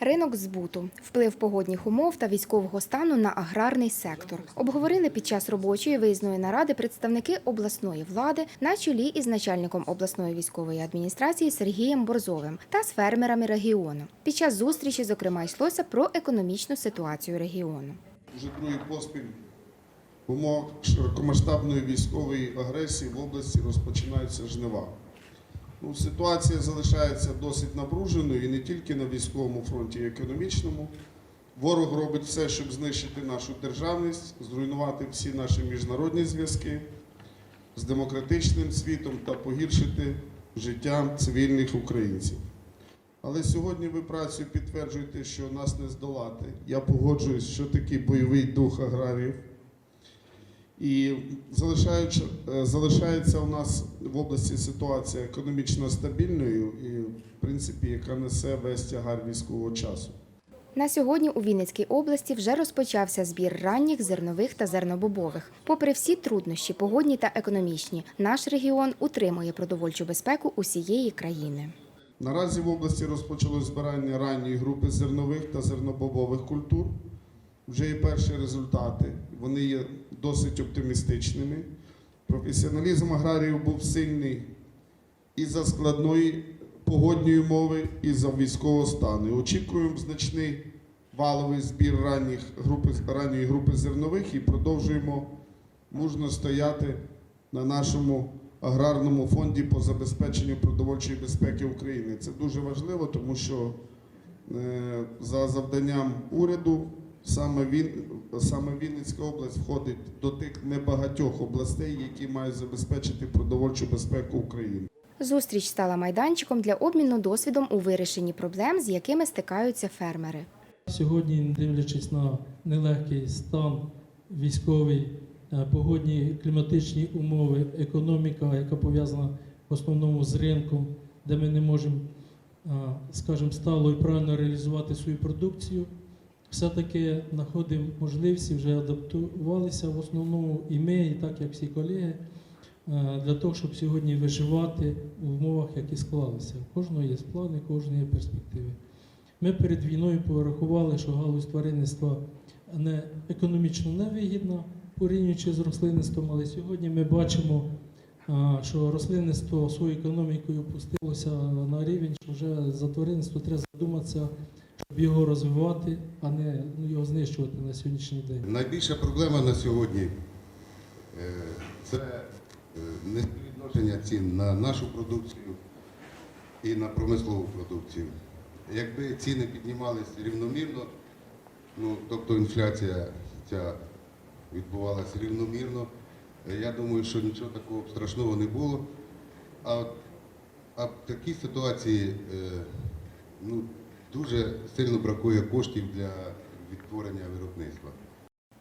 Ринок збуту, вплив погодних умов та військового стану на аграрний сектор. Обговорили під час робочої виїзної наради представники обласної влади на чолі із начальником обласної військової адміністрації Сергієм Борзовим та з фермерами регіону. Під час зустрічі, зокрема, йшлося про економічну ситуацію регіону. Вже другий поспіль в широкомасштабної військової агресії в області розпочинаються жнива. Ну, ситуація залишається досить напруженою і не тільки на військовому фронті, і економічному. Ворог робить все, щоб знищити нашу державність, зруйнувати всі наші міжнародні зв'язки з демократичним світом та погіршити життя цивільних українців. Але сьогодні ви працею підтверджуєте, що нас не здолати. Я погоджуюсь, що такий бойовий дух аграріїв. І е, залишається у нас в області ситуація економічно стабільною і, в принципі, яка несе весь тягар військового часу. На сьогодні у Вінницькій області вже розпочався збір ранніх зернових та зернобобових. Попри всі труднощі, погодні та економічні, наш регіон утримує продовольчу безпеку усієї країни. Наразі в області розпочалось збирання ранньої групи зернових та зернобобових культур. Вже є перші результати. Вони є досить оптимістичними. Професіоналізм аграріїв був сильний і за складної погодної умови, і за військового стану. Очікуємо значний валовий збір ранніх групи, ранньої групи зернових і продовжуємо мужно стояти на нашому аграрному фонді по забезпеченню продовольчої безпеки України. Це дуже важливо, тому що е, за завданням уряду саме він саме Вінницька область входить до тих небагатьох областей, які мають забезпечити продовольчу безпеку України. Зустріч стала майданчиком для обміну досвідом у вирішенні проблем, з якими стикаються фермери. Сьогодні, дивлячись на нелегкий стан військовий, е, погодні кліматичні умови, економіка, яка пов'язана в основному з ринком, де ми не можемо, е, скажімо, стало і правильно реалізувати свою продукцію, все-таки знаходимо можливості, вже адаптувалися в основному і ми, і так як всі колеги, е, для того, щоб сьогодні виживати в умовах, які склалися. У кожного є плани, кожного є перспективи. Ми перед війною порахували, що галузь тваринництва не економічно невигідна, порівнюючи з рослинництвом, але сьогодні ми бачимо, що рослинництво своєю економікою опустилося на рівень, що вже за тваринництво треба задуматися, його розвивати, а не ну, його знищувати на сьогоднішній день. Найбільша проблема на сьогодні е, це е, неспіввідношення цін на нашу продукцію і на промислову продукцію. Якби ціни піднімалися рівномірно, ну, тобто інфляція ця відбувалася рівномірно, я думаю, що нічого такого страшного не було. А, а в такій ситуації е, ну, дуже сильно бракує коштів для відтворення виробництва.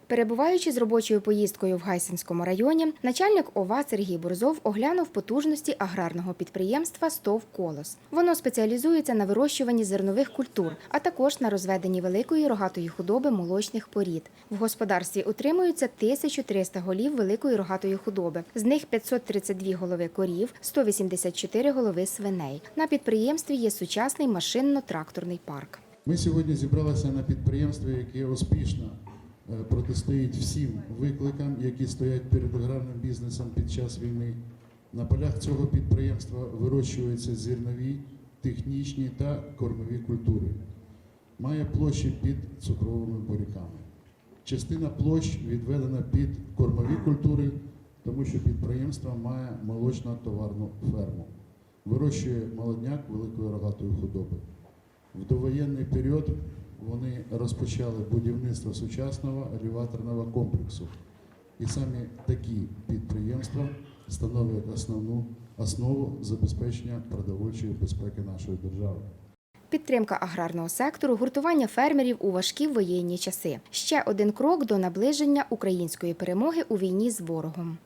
Перебуваючи з робочою поїздкою в Гайсинському районі, начальник ОВА Сергій Бурзов оглянув потужності аграрного підприємства Стов Колос. Воно спеціалізується на вирощуванні зернових культур, а також на розведенні великої рогатої худоби молочних порід. В господарстві утримуються 1300 голів великої рогатої худоби. З них 532 голови корів, 184 голови свиней. На підприємстві є сучасний машинно-тракторний парк. Ми сьогодні зібралися на підприємстві, яке успішно протистоїть всім викликам, які стоять перед аграрним бізнесом під час війни. На полях цього підприємства вирощуються зернові, технічні та кормові культури. Має площі під цукровими буряками. Частина площ відведена під кормові культури, тому що підприємство має молочно-товарну ферму. Вирощує молодняк великої рогатої худоби. В довоєнний період вони розпочали будівництво сучасного елеваторного комплексу. І саме такі підприємства становлять основну основу забезпечення продовольчої безпеки нашої держави. Підтримка аграрного сектору, гуртування фермерів у важкі воєнні часи. Ще один крок до наближення української перемоги у війні з ворогом.